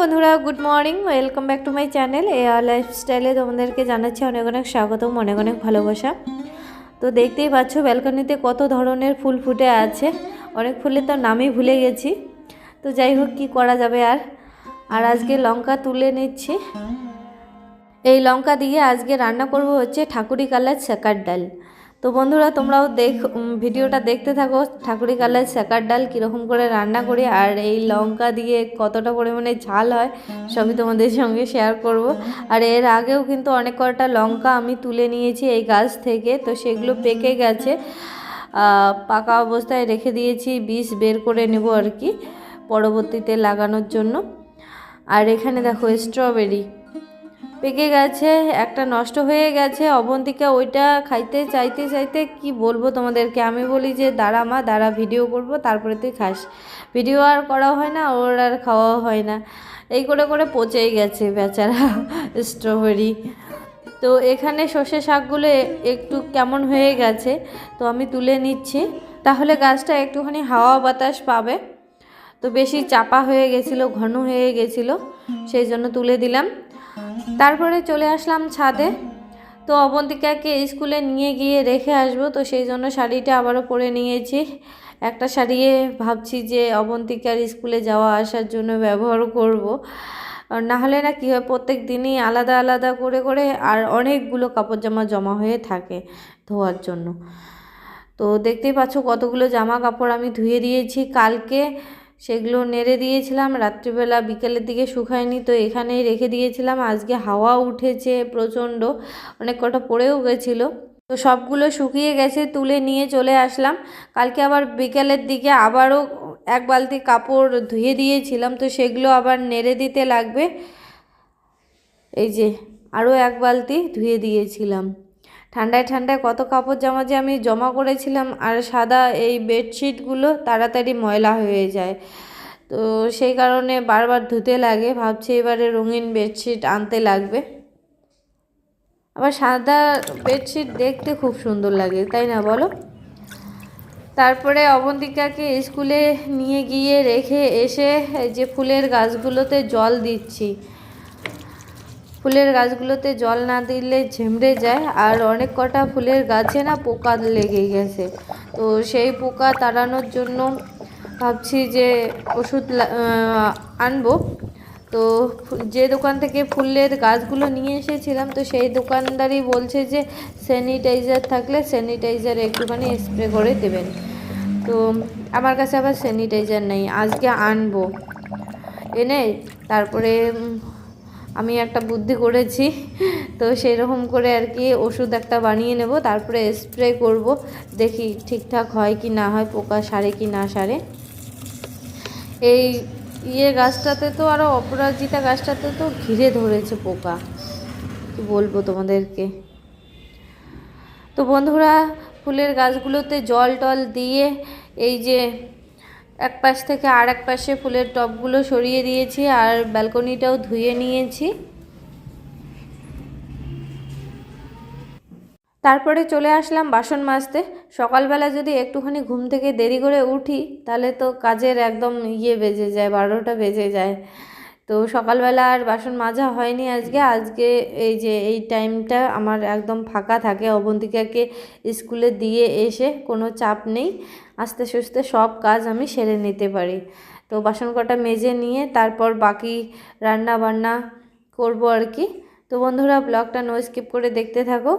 বন্ধুরা good morning welcome back to my channel A R লাইফস্টাইলে তোমাদেরকে জানাচ্ছি অনেক অনেক স্বাগতম, অনেক অনেক ভালোবাসা। তো দেখতেই পাচ্ছ ব্যালকনিতে কত ধরনের ফুল ফুটে আছে, অনেক ফুলের তো নামই ভুলে গেছি। তো যাই হোক, কী করা যাবে আর? আর আজকে লঙ্কা তুলে নিচ্ছি। এই লঙ্কা দিয়ে আজকে রান্না করব হচ্ছে ঠাকুরি কালার শেকার ডাল। তো বন্ধুরা, তোমরাও দেখ ভিডিওটা দেখতে থাকো। ঠাকুরি কালার শেকার ডাল কীরকম করে রান্না করি, আর এই লঙ্কা দিয়ে কতটা পরিমাণে ঝাল হয় সবই তোমাদের সঙ্গে শেয়ার করব। আর এর আগেও কিন্তু অনেক কটা লঙ্কা আমি তুলে নিয়েছি এই গাছ থেকে, তো সেগুলো পেকে গেছে। পাকা অবস্থায় রেখে দিয়েছি, বীজ বের করে নেব আর কি, পরবর্তীতে লাগানোর জন্য। আর এখানে দেখো স্ট্রবেরি পেকে গেছে, একটা নষ্ট হয়ে গেছে। অবন্তিকা ওইটা খাইতে চাইতে চাইতে কি বলব তোমাদেরকে? আমি বলি যে, দাঁড়া মা, দাঁড়া ভিডিও করব, তারপরে তুই খাস। ভিডিও আর করা হয় না, ওর আর খাওয়াও হয় না। এই করে করে পচেই গেছে বেচারা স্ট্রবেরি তো এখানে সর্ষে শাকগুলো একটু কেমন হয়ে গেছে, তো আমি তুলে নিচ্ছি। তাহলে গাছটা একটুখানি হাওয়া বাতাস পাবে। তো বেশি চাপা হয়ে গেছিল, ঘন হয়ে গেছিল, সেই জন্য তুলে দিলাম। তারপরে চলে আসলাম ছাদে। তো অবন্তিকাকে স্কুলে নিয়ে গিয়ে রেখে আসব। তো সেই জন্য শাড়িটা আবারও পরে নিয়েছি। একটা শাড়িয়ে ভাবছি যে অবন্তিকার স্কুলে যাওয়া আসার জন্য ব্যবহার করব। না হলে না কী হয়, প্রত্যেক দিনই আলাদা আলাদা করে করে আর অনেকগুলো কাপড় জামা জমা হয়ে থাকে ধোয়ার জন্য। তো দেখতেই পাচ্ছ কতগুলো জামা কাপড় আমি ধুয়ে দিয়েছি। কালকে সেগুলো নেড়ে দিয়েছিলাম, রাত্রিবেলা বিকেলের দিকে শুকায়নি তো এখানেই রেখে দিয়েছিলাম। আজকে হাওয়া উঠেছে প্রচণ্ড, অনেক কটা পড়েও গেছিল। তো সবগুলো শুকিয়ে গেছে, তুলে নিয়ে চলে আসলাম। কালকে আবার বিকেলের দিকে আবারও এক বালতি কাপড় ধুয়ে দিয়েছিলাম, তো সেগুলো আবার নেড়ে দিতে লাগবে। এই যে আরও এক বালতি ধুয়ে দিয়েছিলাম। ঠান্ডায় ঠান্ডায় কত কাপড় জামা যে আমি জমা করেছিলাম আর সাদা এই বেডশিটগুলো তাড়াতাড়ি ময়লা হয়ে যায়। তো সেই কারণে বারবার ধুতে লাগে, ভাবছি এবারে রঙিন বেডশিট আনতে লাগবে। আবার সাদা বেডশিট দেখতে খুব সুন্দর লাগে, তাই না বলো? তারপরে অবন্তিকাকে স্কুলে নিয়ে গিয়ে রেখে এসে যে ফুলের গাছগুলোতে জল দিচ্ছি। ফুলের গাছগুলোতে জল না দিলে ঝেমড়ে যায় আর অনেক কটা ফুলের গাছে না পোকা লেগে গেছে। তো সেই পোকা তাড়ানোর জন্য ভাবছি যে ওষুধ আনব। তো যে দোকান থেকে ফুলের গাছগুলো নিয়ে এসেছিলাম, তো সেই দোকানদারই বলছে যে স্যানিটাইজার থাকলে স্যানিটাইজার একটুখানি স্প্রে করে দেবেন। তো আমার কাছে আবার স্যানিটাইজার নেই, আজকে আনব। এনে তারপরে আমি একটা বুদ্ধি করেছি, তো সেই রকম করে আর কি ওষুধ একটা বানিয়ে নেব, তারপরে স্প্রে করব, দেখি ঠিকঠাক হয় কি না হয়, পোকা সারে কি না সারে। এই ইয়ে গাছটাতে তো আরও অপরাজিতা গাছটাতে তো ঘিরে ধরেছে পোকা, কি বলব তোমাদেরকে। তো বন্ধুরা, ফুলের গাছগুলোতে জল টল দিয়ে এই যে এক পাশ থেকে আর এক পাশে ফুলের টপগুলো সরিয়ে দিয়েছি আর ব্যালকনিটাও ধুয়ে নিয়েছি। তারপরে চলে আসলাম বাসন মাজতে। সকালবেলা যদি একটুখানি ঘুম থেকে দেরি করে উঠি, তাহলে তো কাজের একদম ইয়ে বেজে যায়, বারোটা বেজে যায়। তো সকালবেলা আর বাসন মাজা হয়নি আজকে। আজকে এই যে এই টাইমটা আমার একদম ফাঁকা থাকে। অবন্তিকাকে স্কুলে দিয়ে এসে কোনো চাপ নেই। আস্তে সুস্তে সব কাজ আমি সেরে নিতে পারি। তো বাসন কটা মেজে নিয়ে তারপর বাকি রান্না বান্না করব আর কি। তো বন্ধুরা ব্লগটা নো স্কিপ করে দেখতে থাকো।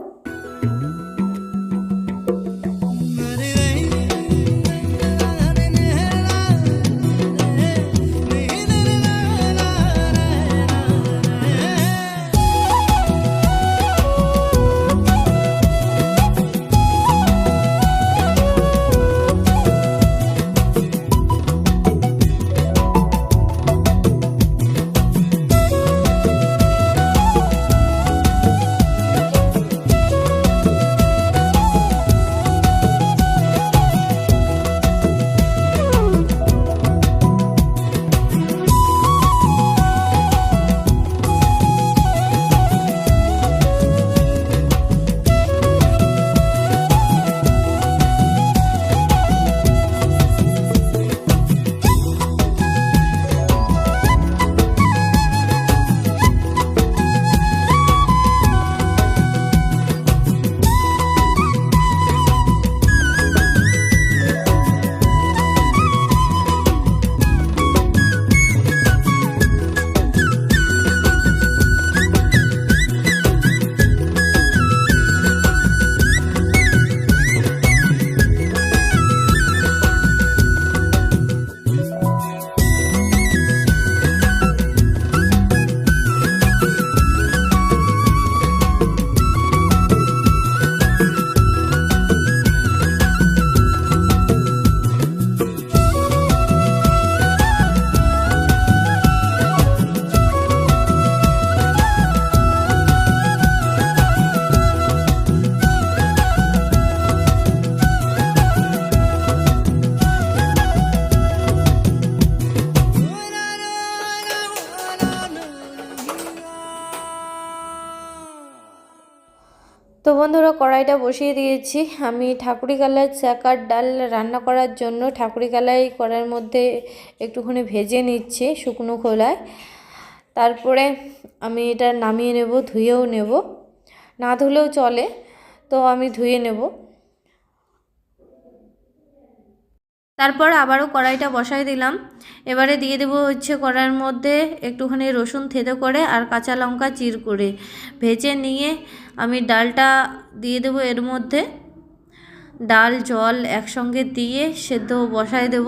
বন্ধুরা কড়াইটা বসিয়ে দিয়েছি। আমি ঠাকুরি কালার চাকার ডাল রান্না করার জন্য ঠাকুরি কালাই কড়াইয়ের মধ্যে একটুখানি ভেজে নিচ্ছি শুকনো খোলায়। তারপরে আমি এটা নামিয়ে নেব, ধুয়েও নেব। না ধুলেও চলে, তো আমি ধুয়ে নেব। তারপর আবারও কড়াইটা বসাই দিলাম। এবারে দিয়ে দেবো হচ্ছে কড়াইয়ের মধ্যে একটুখানি রসুন থেতো করে আর কাঁচা লঙ্কা চির করে ভেজে নিয়ে আমি ডালটা দিয়ে দেবো এর মধ্যে। ডাল, জল একসঙ্গে দিয়ে সেদ্ধ বসাই দেব।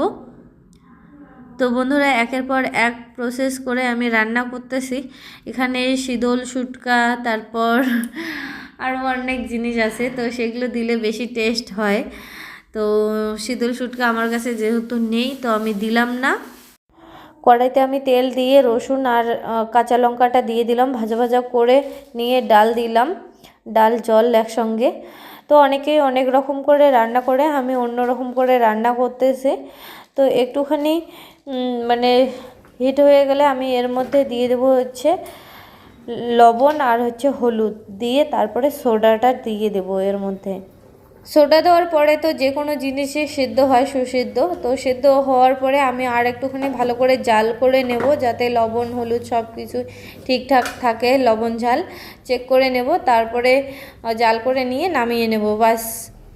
তো বন্ধুরা, একের পর এক প্রসেস করে আমি রান্না করতেছি। এখানে শীতল শুটকা, তারপর আরও অনেক জিনিস আছে, তো সেগুলো দিলে বেশি টেস্ট হয়। তো শীতল শুটকা আমার কাছে যেহেতু নেই, তো আমি দিলাম না। কড়াইতে আমি তেল দিয়ে রসুন আর কাঁচা লঙ্কাটা দিয়ে দিলাম। ভাজা ভাজা করে নিয়ে ডাল দিলাম। ডাল, জল একসঙ্গে। তো অনেকেই অনেক রকম করে রান্না করে, আমি অন্য রকম করে রান্না করতেছি। তো একটুখানি মানে হিট হয়ে গেলে আমি এর মধ্যে দিয়ে দেবো হচ্ছে লবণ আর হচ্ছে হলুদ। দিয়ে তারপরে সোডাটা দিয়ে দেবো এর মধ্যে। সোডা দেওয়ার পরে তো যে কোনো জিনিসই সিদ্ধ হয় সুসিদ্ধ। তো সিদ্ধ হওয়ার পরে আমি আর একটুখানি ভালো করে জাল করে নেব যাতে লবণ, হলুদ সব কিছু ঠিকঠাক থাকে, লবণ ঝাল চেক করে নেব। তারপরে জাল করে নিয়ে নামিয়ে নেব। বাস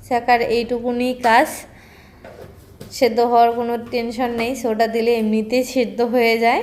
শেখার এইটুকুনি কাজ। সেদ্ধ হওয়ার কোনো টেনশন নেই। সোডা দিলে এমনিতেই সিদ্ধ হয়ে যায়।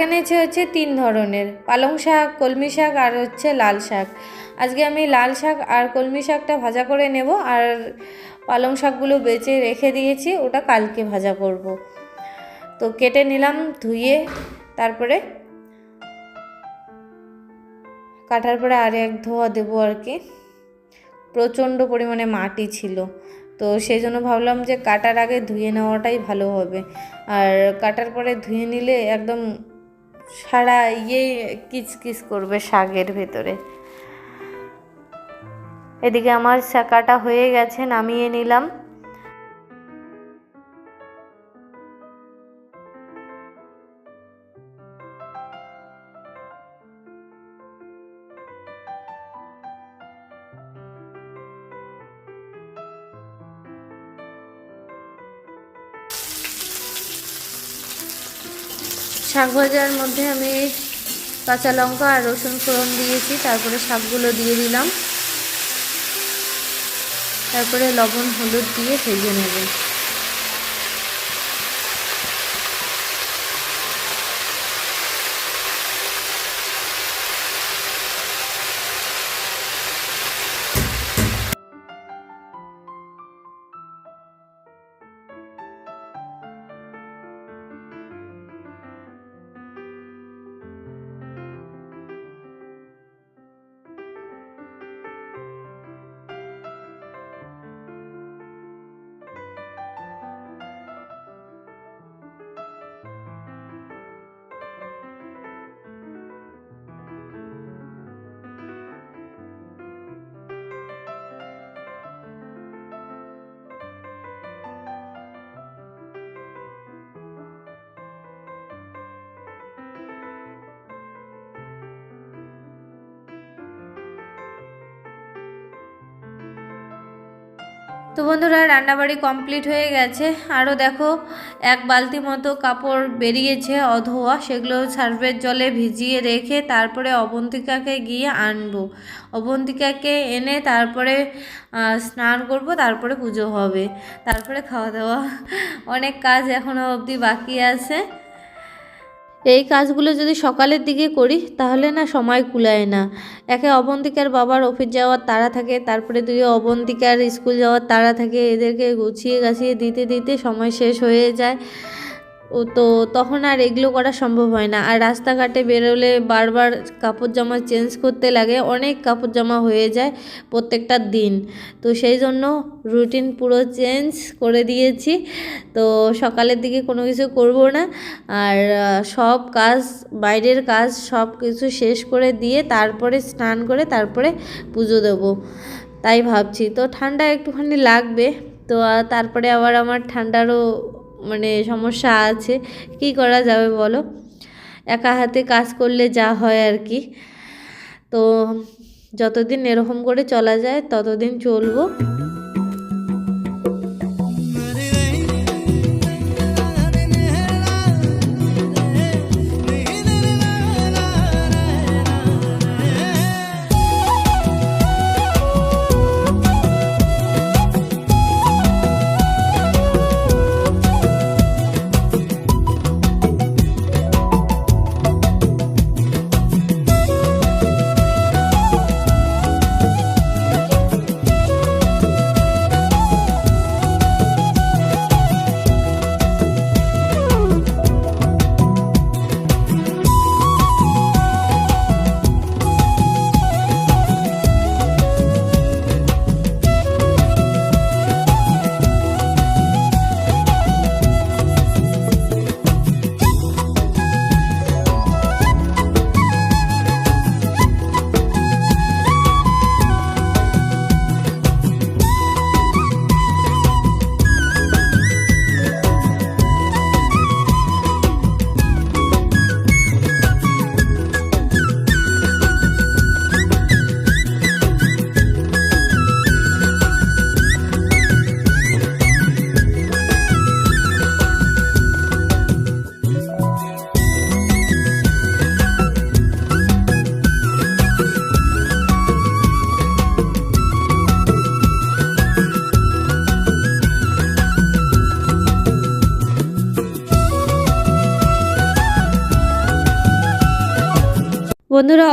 শাক এনেছে হচ্ছে তিন ধরনের, পালং শাক, কলমি শাক আর হচ্ছে লাল শাক। আজকে আমি লাল শাক আর কলমি শাকটা ভাজা করে নেব আর পালং শাকগুলো বেঁচে রেখে দিয়েছি, ওটা কালকে ভাজা করব। তো কেটে নিলাম, ধুয়ে তারপরে কাটার পরে আর এক ধোয়া দেবো আর কি। প্রচণ্ড পরিমাণে মাটি ছিল, তো সেই জন্য ভাবলাম যে কাটার আগে ধুয়ে নেওয়াটাই ভালো হবে। আর কাটার পরে ধুয়ে নিলে একদম সারা ইয়ে কিচকিচ করবে শাকের ভেতরে। এদিকে আমার কাটা হয়ে গেছে নামিয়ে নিলাম। শাক ভাজার মধ্যে আমি কাঁচা লঙ্কা আর রসুন ফোড়ন দিয়েছি, তারপরে শাকগুলো দিয়ে দিলাম। তারপরে লবণ, হলুদ দিয়ে ভেজে নেব। তো বন্ধুরা, রান্নাবাড়ি কমপ্লিট হয়ে গেছে। আরও দেখো, এক বালতি মতো কাপড় বেরিয়েছে, অধোয়া। সেগুলো সার্ফের জলে ভিজিয়ে রেখে তারপরে অবন্তিকাকে গিয়ে আনব। অবন্তিকাকে এনে তারপরে স্নান করব, তারপরে পুজো হবে। তারপরে খাওয়া দাওয়া। অনেক কাজ এখনও অবধি বাকি আছে। এই কাজগুলো যদি সকালের দিকে করি, তাহলে না সময় কুলায় না। একে অবন্তিকার বাবার অফিস যাওয়ার তারা থাকে, তারপরে দুই অবন্তিকার স্কুল যাওয়ার তারা থাকে। এদেরকে গুছিয়ে গাছিয়ে দিতে দিতে সময় শেষ হয়ে যায়। ও তো তখন আর এগুলো করা সম্ভব হয় না। আর রাস্তাঘাটে বেরোলে বারবার কাপড় জামা চেঞ্জ করতে লাগে, অনেক কাপড় জামা হয়ে যায় প্রত্যেকটা দিন। তো সেই জন্য রুটিন পুরো চেঞ্জ করে দিয়েছি। তো সকালের দিকে কোনো কিছু করব না। আর সব কাজ, বাইরের কাজ সব কিছু শেষ করে দিয়ে তারপরে স্নান করে তারপরে পুজো দেবো। তাই ভাবছি। তো ঠান্ডা একটুখানি লাগবে। তো তারপরে আবার আমার ঠান্ডারও মানে সমস্যা আছে, কি করা যাবে বলো? একা হাতে কাজ করলে যা হয় আর কি। তো যতদিন এরকম করে চলা যায়, ততদিন চলবো।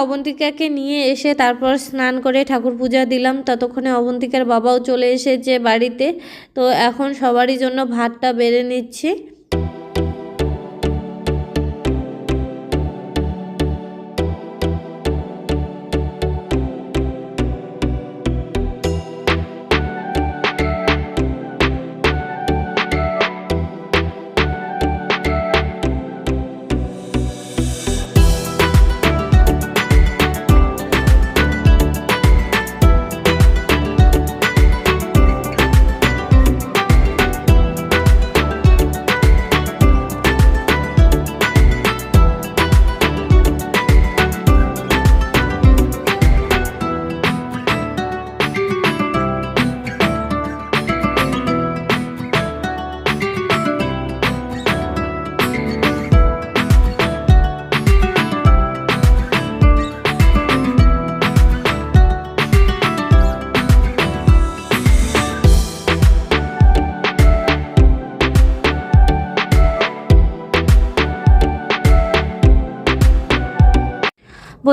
অবন্তিকাকে নিয়ে এসে তারপর স্নান করে ঠাকুর পূজা দিলাম। ততক্ষণে অবন্তিকার বাবাও চলে এসেছে বাড়িতে। তো এখন সবারই জন্য ভাতটা বেড়ে নিচ্ছি।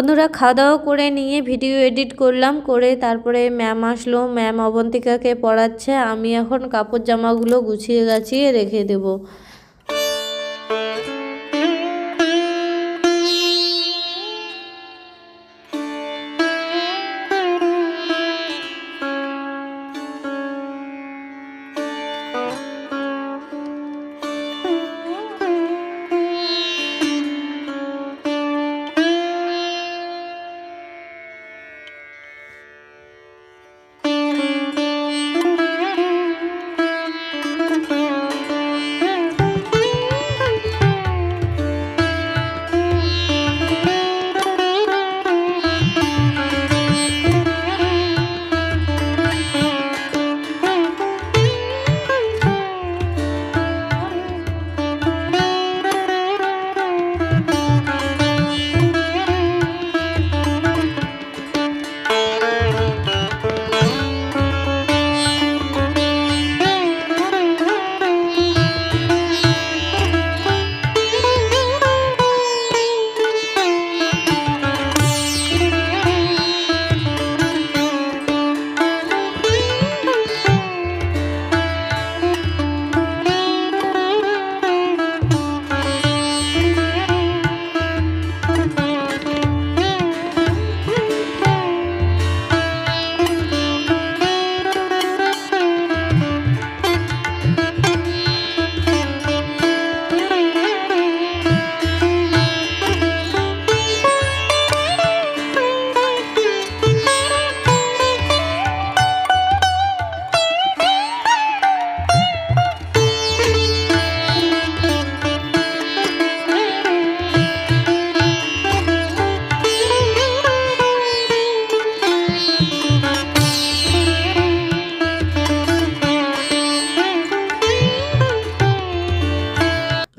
বন্ধুরা খাওয়া দাওয়া করে নিয়ে ভিডিও এডিট করলাম, করে তারপরে ম্যাম আসলো। ম্যাম অবন্তিকাকে পড়াচ্ছে, আমি এখন কাপড় জামাগুলো গুছিয়ে গাছিয়ে রেখে দেবো।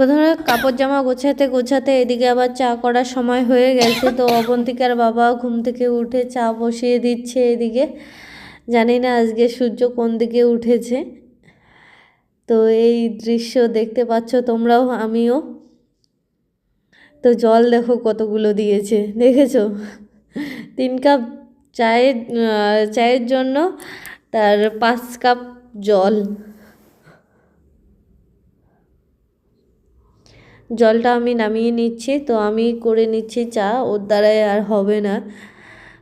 প্রথমে কাপড় জামা গোছাতে গোছাতে এদিকে আবার চা করার সময় হয়ে গেছে। তো অবন্তিকার বাবা ঘুম থেকে উঠে চা বসিয়ে দিচ্ছে এদিকে। জানি না আজকে সূর্য কোন দিকে উঠেছে। তো এই দৃশ্য দেখতে পাচ্ছ তোমরাও, আমিও। তো জল দেখো কতগুলো দিয়েছে, দেখেছ? তিন কাপ চায়ের চায়ের জন্য তার পাঁচ কাপ জল। জলটা আমি নামিয়ে নিচ্ছি, তো আমি করে নিচ্ছি চা, ওর দ্বারাই আর হবে না।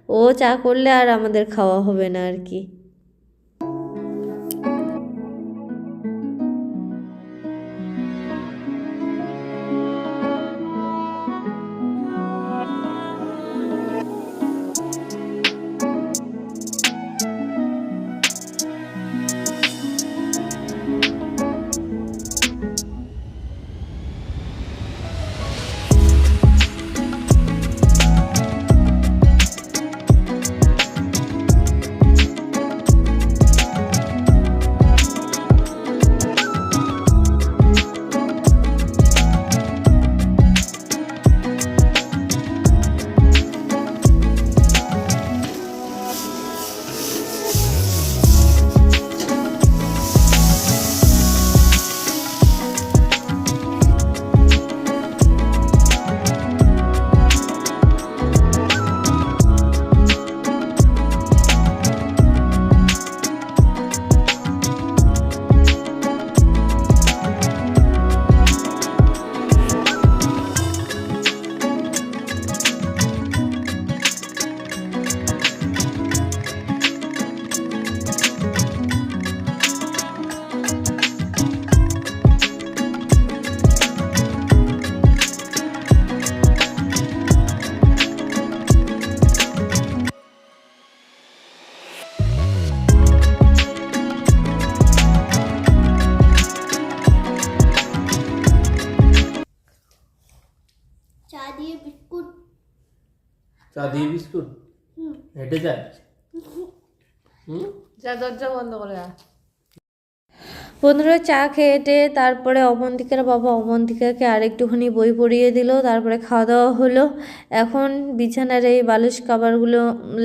ও চা করলে আর আমাদের খাওয়া হবে না আর কি। হেঁটে যায় হুম? যা দরজা বন্ধ করে আয়। বন্ধুরা চা খেয়েটে তারপরে অবন্তিকার বাবা অবন্তিকাকে আরেকটুখানি বই পড়িয়ে দিল তারপরে খাওয়া দাওয়া হলো। এখন বিছানার এই বালিশ কাভারগুলো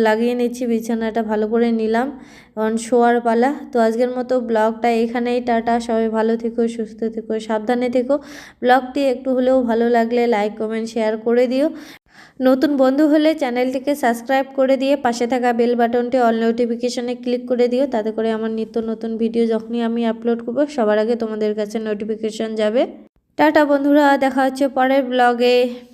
লাগিয়ে নিচ্ছি বিছানাটা ভালো করে নিলাম। এখন শোয়ার পালা। তো আজকের মতো ব্লগটা এখানেই টাটা। সবাই ভালো থেকো সুস্থ থেকো সাবধানে থেকো। ব্লগটি একটু হলেও ভালো লাগলে লাইক কমেন্ট শেয়ার করে দিও। নতুন বন্ধু হলে চ্যানেলটিকে সাবস্ক্রাইব করে দিয়ে পাশে থাকা বেল বাটনটি অল নোটিফিকেশনে ক্লিক করে দিও। তাতে করে আমার নিত্য নতুন ভিডিও যখনই আমি আপলোড করব, সবার আগে তোমাদের কাছে নোটিফিকেশন যাবে। টাটা বন্ধুরা, দেখা হচ্ছে পরের ব্লগে।